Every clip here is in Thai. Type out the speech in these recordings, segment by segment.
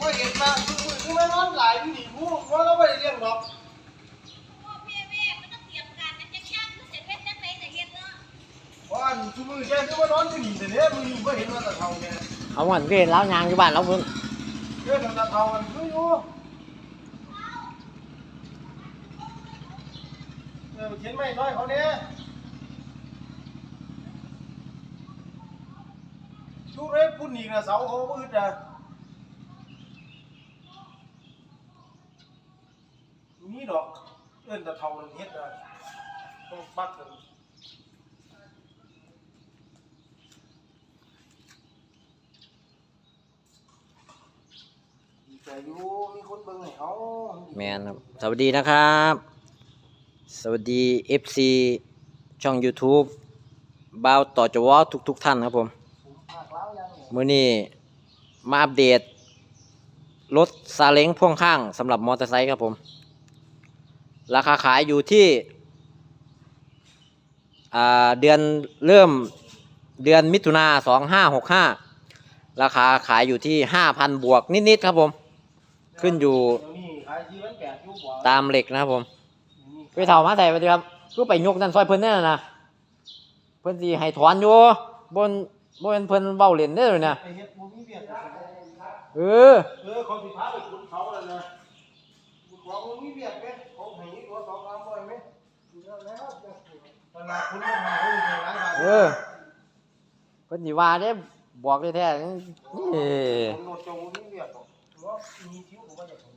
ว่าเห็นมาคือคือไม่นอนหลายอยู่ดีผู้ว่าเราไม่ได้เลี้ยงหรอกพ่อแม่แม่มันต้องเตรียมการกันจะช่างคือเสร็จเฮ็ดจังไดแต่เฮ็ดเนาะว่าอันทุกมือแกคือว่านอนอยู่นี่แต่เนี้ยมือนี้ก็เห็นว่าตะเทาเนี่ยเอาวันก็เห็นแล้วยางอยู่บ้านแล้วเพิ่งเรื่องตะเทามันคืออยู่เออเขียนไม่น้อยเขาเนี่ยชูเรศพุ่นอีกนะเสาเขามืดอะ นี่ดอก เอื้อนตะเทาเฮ็ดอะต้องปักกันดีใจอยู่มีคนเบิ่งให้เขาแมนครับ สวัสดีนะครับ สวัสดี FC ช่อง YouTube บ่าวต่อจวทุกทุกๆท่านครับผม ภาคลาวยังเนี่ยมื้อนี้มาอัปเดต รถซาเล้งพ่วงข้างสำหรับมอเตอร์ไซค์ครับผม ราคาขายอยู่ที่เดือนเริ่มเดือนมิถุนาสองห้าหกห้าราคาขายอยู่ที่ห้าพันบวกนิด ๆ ครับผม ขึ้นอยู่ตามเหล็กนะครับผมไปเท่ามาใส่ไปดีครับก็ไปยกนั่นซอยเพิ่นนั่นนะนะเพิ่นสิให้ถอนอยู่บนบนเพิ่นเว้าเล่นได้เลยนะไอ้เฮ็ดบ่มีเวียดเออเออเขาสิพาไปขุดเขาแล้วนะของมีเวียดแม่เขาให้ตั เขาอยู่ในร้านบาทเออเพิ่นสิว่าเด้บอกได้แท้นี่ผมโนดจงบ่มีเวียดหรอกว่ามีคิ้วผมว่าออง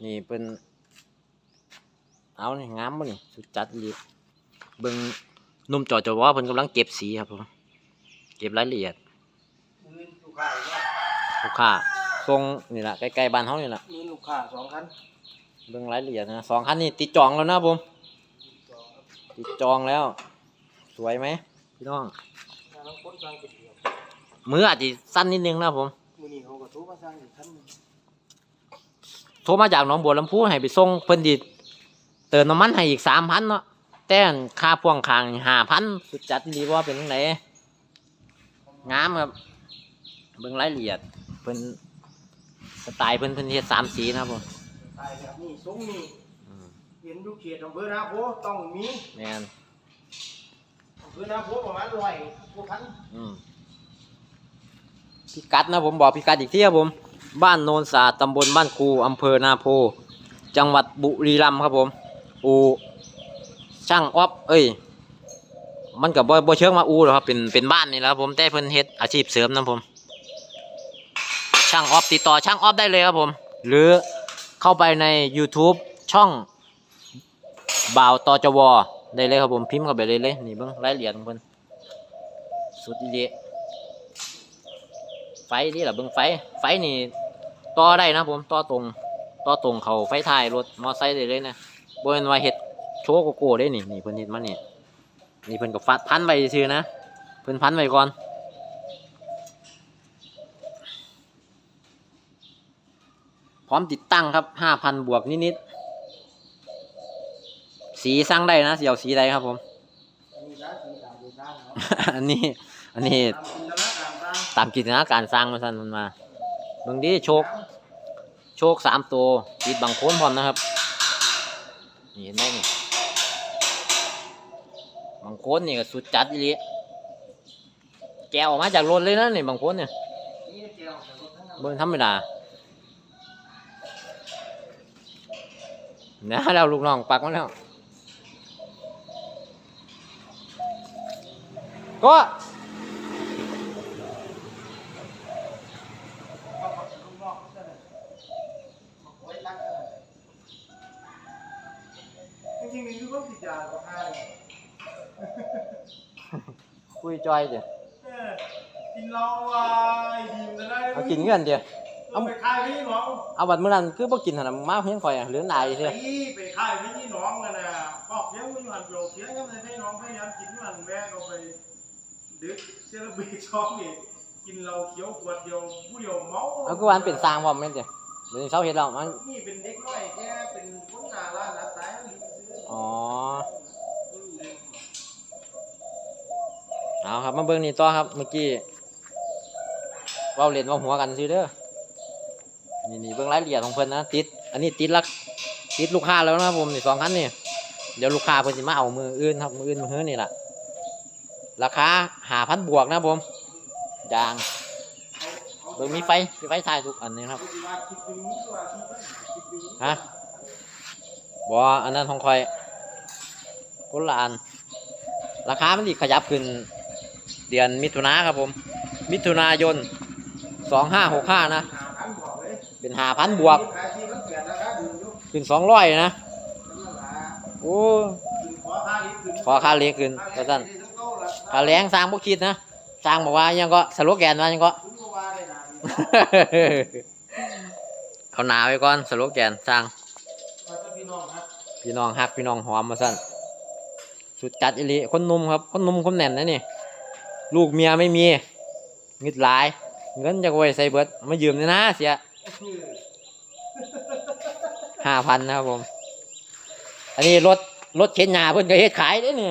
เนี่เพิ่นเอานี่งามบ่นี่สุดจัดอีหลีเบิ่งนุ่มจอจอว่าเพิ่นกำลังเก็บสีครับผมเก็บรายละเอียดอ ลูกค้าอีกแล้วลูกค้าส่งนี่ล่ะใกล้ๆบ้านเฮานี่ล่ะมือลูกค้าสองคันเบิ่งรายละเอียดนะสองคันนี่ติดจองแล้วนะผมติดจองแล้ว สวยไหมพี่น้องงานน้องคนสร้างเป็นเดียวมืออาจจะสั้นนิดนึงนะผมมือนี้เขาก็โทรมาสร้างอีกคันหนึงโทรมาจากหนองบัวลำพูให้ไปส่งเพิ่นดิเติมน้ำมันให้อีกสามพันเนาะแต่อันค่าพ่วงคางห้าพันสุดจัดดีว่าเป็นยังไงงามครับเบิ่งรายละเอียด เพิ่นสไตล์เพิ่นเพิ่นเฮ็ดสามสีนะครับผมตายแบบนี้ทรงนี้อืมเห็นดูเขตอำเภอนาโพต้องมีแม่นอำเภอนาโพประมาณร้อยกว่าคันอืมพิกัดนะผมบอกพิกัดอีกที่ครับผม บ้านโนนสาตำบลบ้านครูอำเภอนาโพ จังหวัดบุรีรัมย์ครับผมอูช่างออฟเอ้ย มันกับบ่บ่เชิงมาอูหรอกครับเป็นเป็นบ้านนี่แหละครับผมแต่เพิ่นเฮ็ดอาชีพเสริมนะผม ช่างออฟติดต่อช่างออฟได้เลยครับผม หรือเข้าไปใน YouTube ช่องบ่าวตจวได้เลยครับผมพิมพ์เข้าไปเลยเลยนี่เบิ่งรายละเอียดของเพิ่นสุดอีเดไฟนี่แหละเบิ่งไฟ ไฟนี่ต่อได้นะผมต่อตรงต่อตรงเขาไฟท้ายรถมอไซค์ได้เลยนะบนว่าเฮ็ดโชว์โกโก้ได้นี่นี่เพิ่นเฮ็ดมานี่นี่เพิ่นก็ฟัดพันไว้ซื่อนะเพิ่นพันไว้ก่อน พร้อมติดตั้งครับ5,000บวกนิดๆสีสั่งได้นะสิเอาสีใดครับผม อันนี้ร้านสีขาวดูด้านเนาะอันนี้อันนี้ตามจินตนาการสร้างตามกิจนาการสร้างมาสั่นมันมาเบิ่งดิโชค โชคสามตัวติดบังโค้นพร้อมนะครับนี่เห็นไหมนี่บังโค้นนี่ก็สุดจัดอีหลีแกวออกมาจากรถเลยนะนี่บังโค้นเนี่ยนี่เจียวแต่รถทั้งนั้นเบิ่งธรรมดา นี่ยแล้วลูกน้องปักมาแล้ว ก็เข้ามาข้างนอกนั่นน่ะมาไว้รักกันน่ะจริงๆมีคือพวกติดยาก็ให้คุยจอยเดี๋ยวเออกินเหล้าอะไอ้ดีมจะได้เอากินเงินเดี๋ยว เอาไปขายพี่น้องเอาบัดมื่อนั้นคือบ่กินหั่นะมาเฮียนข่อยเหลือหลที่ไหอไปขายพี่น้องนั่นนะบอกเพียงอยู่หั่นโยเพียงกันได้พี่น้องพยายามกินกันแม่ก็ไปดึกเซลบีช่องนี่กินเราเขียวขวดเดียวผู้เดียวเมาแล้วก็วันเป็นสร้างบ่แม่นติเดี๋ยวนี้เซาเฮ็ดแล้วมันนี่เป็นเด็กน้อยแค่เป็นคนหน้าล้านหนาตายอ๋อเอาครับมาเบิ่งนี่ต่อครับเมื่อกี้เราเล่นเว้าหัวกันซิเด้อ นี่นี่เบิ่งรายละเอียดของเพิ่นนะติด อันนี้ติดลักติดลูกค้าแล้วนะผมนี่สองคันนี่เดี๋ยวลูกค้าเพิ่นสิมาเอามืออื่นครับมืออื่นมือเฮือนี่แหละราคาหาพันบวกนะผมยางเบิ่งมีไฟมีไฟถ่ายทุกอันนี่ครับฮะบออันนั้นของคอยคนละอันราคามันดีขยับขึ้นเดือนมิถุนาครับผม มิถุนายนสองห้าหกห้านะ เป็นหาพันบวก ขึ้นสองร้อยนะ โอ้ขอค่าเลี้ยงขึ้นก็สั่นค่าแรงสร้างบ่คิดนะ สร้างบอกว่ายังก็สโลแกนว่ายังก็ เอาหนาไว้ก่อนสโลแกนสร้าง พี่น้องฮักพี่น้องหอมมาสั่นสุดจัดอิลิคนนุ่มครับ คนนุ่มคนแน่นนะนี่ ลูกเมียไม่มีเงิดหลาย เงินจะไว้ใส่เบิดมายืมนี่นะเสีย ห้าพันนะครับผม อันนี้รถรถเข็นยาเพิ่นก็เฮ็ดขายเด้นี่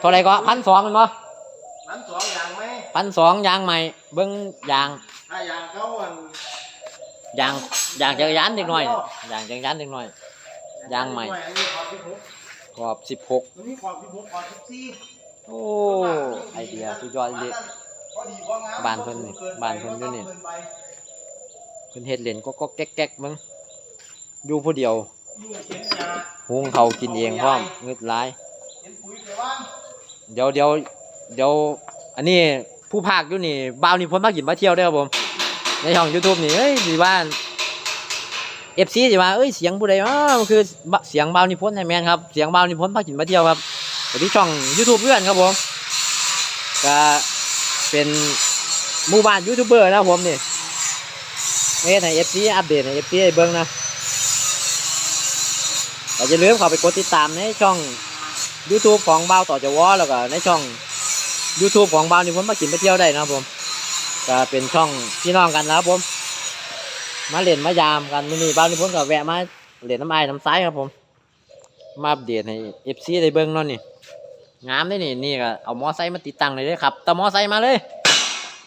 เท่าไหรก็พันสองมันบ่พันสองอย่างไหมพันสองยางใหม่ เบิ้งยางถ้าอย่างเขาอันยางยางจักรยานเด็กน้อยยางจักรยานเด็กน้อยยางใหม่อันนี้ขอบสิบหกกรอบสิบหกมันมีขอบสิบหกขอบสิบสี่โอ้ไอเดียสุดยอดเลยบ้านเพิ่นนี่บ้านเพิ่นอยู่นี่ เพิ่นเฮ็ดเลนก็ก็แก๊กแก๊กมึงอยู่ผู้เดียวอเข็นยาหุงเขากินเองพร้อมเงึดหลายเห็นปุ๋ยไปว่างเดี๋ยวเดี๋ยวเดี๋ยวอันนี้ผู้ภาคอยู่นี่บ่าวนี่พ้นมากินมาเที่ยวเด้ครับผม ในช่อง YouTube นี่เอ้ยสิว่า FC สิว่าเอ้ยเสียงผู้ใดอ๋อมันคือเสียงบ่าวนิพนธ์ให้แมนครับเสียงบ่าวนิพนธ์พากินมาเที่ยวครับที่ช่อง YouTube เพื่อนครับผมก็เป็นหมู่บ้านยูทูบเบอร์นะครับผมนี่ เฮ็ดให้ FC อัปเดตให้ FC ได้เบิ่งนะแต่อย่าลืมเข้าไปกดติดตามในช่อง YouTube ของบ่าวต่อจวอแล้วก็ในช่อง YouTube ของบ่าวนิพนธ์มากินมาเที่ยวได้นะผมก็เป็นช่องพี่น้องกันนะครับผม มาเล่นมายามกันมื้อนี้บ้านนิพนธ์ก็แวะมาเล่นน้ำไอ้น้ำซ้ายครับผม มาอัปเดตให้เอฟซีได้เบิ่งเนาะนี่งามได้นี่นี่ก็เอามอไซค์มาติดตั้งเลยเด้อครับแต่มอไซค์มาเลย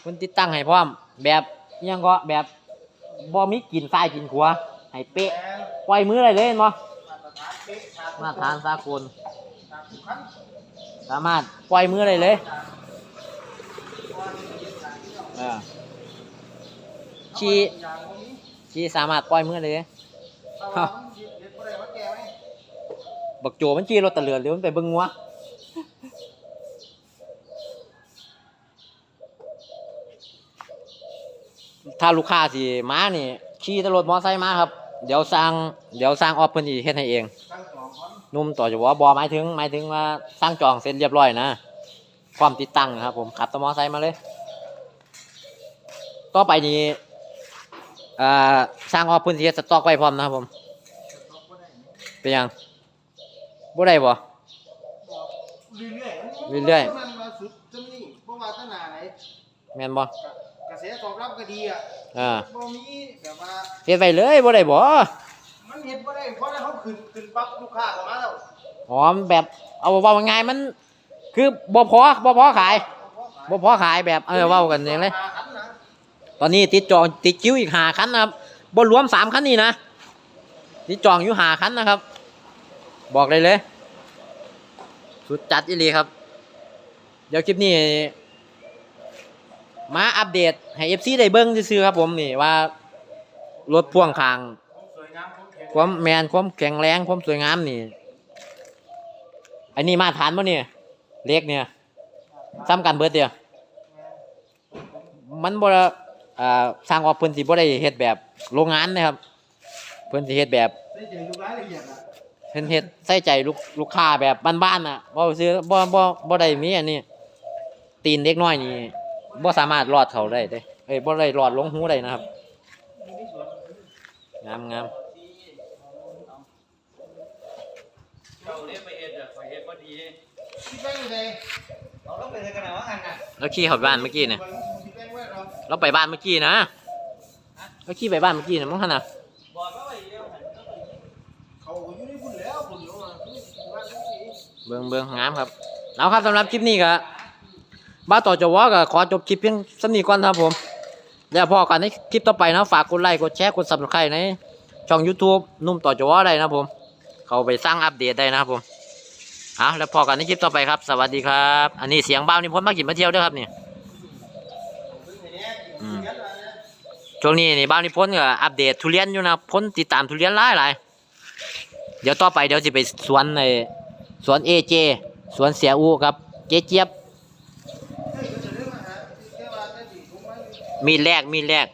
คุณติดตั้งให้พร้อมแบบยังก็แบบ บ่มีกินซ้ายกินขวาให้เป๊ะแอนปล่อยมือได้เลยเห็นบ่มาตรฐานเป๊ะชาติมาตรฐานสากลชาติทุกครั้งสามารถปล่อยมือได้เลยเออชี้อย่างนี้ที่สามารถปล่อยมือได้เลยถ้าว่ามันเด็ดบ่ได้ว่าแก่ไหมบักโจมันขี่รถตะเลือนหรือมันไปเบิ่งงัว ถ้าลูกค้าสิมานี่ขี่แตรถมอไซค์มาครับ เดี๋ยวสร้างเดี๋ยวสร้างออฟเพิ่นสิเฮ็ดให้เองตั้งสองคนนุ่มต่อจะว่าบอหมายถึงหมายถึงว่าสร้างจองเสร็จเรียบร้อยนะความติดตั้งนะครับ ผมขับตวมอไซค์มาเลย ต่อไปนี้อ่าสร้างออฟเพิ่นสิเฮ็ดสต็อกไว้พร้อมนะครับผมต้องบ่ได้เป็นยังบ่ได้บ่บอกเรื่อยๆมันเรื่อยๆมันมาสุดจนนี่เพราะว่าตั้งหนาไหนแม่นบ่ กระแสตอบรับก็ดีอะอ่าบ่มีแบบว่าเฮ็ดไว้เลยบ่ได้บ่มันเห็นบ่ได้เพราะว่าเขาขึ้นขึ้นปั๊บลูกค้าเข้ามาแล้วหอมแบบเอาเว้าง่ายๆมันคือบ่พอบ่พอขายบ่พอขายแบบเออเว้ากันเองเลยมาขันนะตอนนี้ติดจองติดคิวอีกหาคันนะครับบนรวมสามคันนี่นะติดจองอยู่หาคันนะครับ บอกเลยเลย สุดจัดอีหลีครับ เดี๋ยวคลิปนี้ มาอัปเดตให้เอฟซีได้เบิ้งซื่อครับผมนี่ว่ารถพ่วงข้าง ความแมนความแข็งแรงความสวยงามนี่อันนี้มาฐานปะเนี่ยเล็กเนี่ยซ้ำกันเบิดเดียวมันบ่ได้อ่าสร้างออกเพิ่อนสิบ่ได้เฮ็ดแบบโรงงานนะครับ เพิ่อนสิเฮ็ดแบบเจอลูกรายละเอียดอะเพิ่นเฮ็ดใส่ใจลูกลูกค้าแบบบ้านๆน่ะบ่ซื้อบ่บ่บ่ได้มีอันนี้ตีนเด็กน้อยนี่ บ่สามารถรอดเขาได้เด้เอ้ยบ่ได้รอดลงหูได้นะครับมีในสวนงามงามเจ้าเรียกไปเอ็ดอะไปเอ็ดพอดีที่แป้งอยู่ไหนเราต้องไปเจอกันไหนวะกันน่ะแล้วขี่เข้าบ้านเมื่อกี้เนี่ยที่แป้งไว้เราเราไปบ้านเมื่อกี้นะเราขี่ไปบ้านเมื่อกี้นะมั้งคั่นน่ะบอกว่าไปเร็วหันก็ไปเขาอยู่ในพุ่นแล้วพุ่นอยู่อะคือบ้านทั้งนี้เบิ่งเบิ่งงามครับ เอาครับสำหรับคลิปนี้ก็บ้าต่อจวก็ขอจบคลิปเพียงสำนีก่อนครับผมแล้วพอกันในคลิปต่อไปนะฝากกดไลค์กดแชร์กด subscribe ในช่อง YouTube นุ่มต่อจวได้นะครับผม เขาไปสร้างอัปเดตได้นะครับผมเอาแล้วพอกันในคลิปต่อไปครับ สวัสดีครับ อันนี้เสียงบ้าวนี่พ้นมากินมาเที่ยวด้วยครับนี่อืมช่วงนี้นี่บ้าวนี่พ้นก็อัปเดตทุเรียนอยู่นะพ้นติดตามทุเรียนหลายหลายเดี๋ยวต่อไปเดี๋ยวจะไปสวนในสวนเอเจสวนเสียอูครับ เจ๊เจี๊ยบ มีดแรกมีดแรก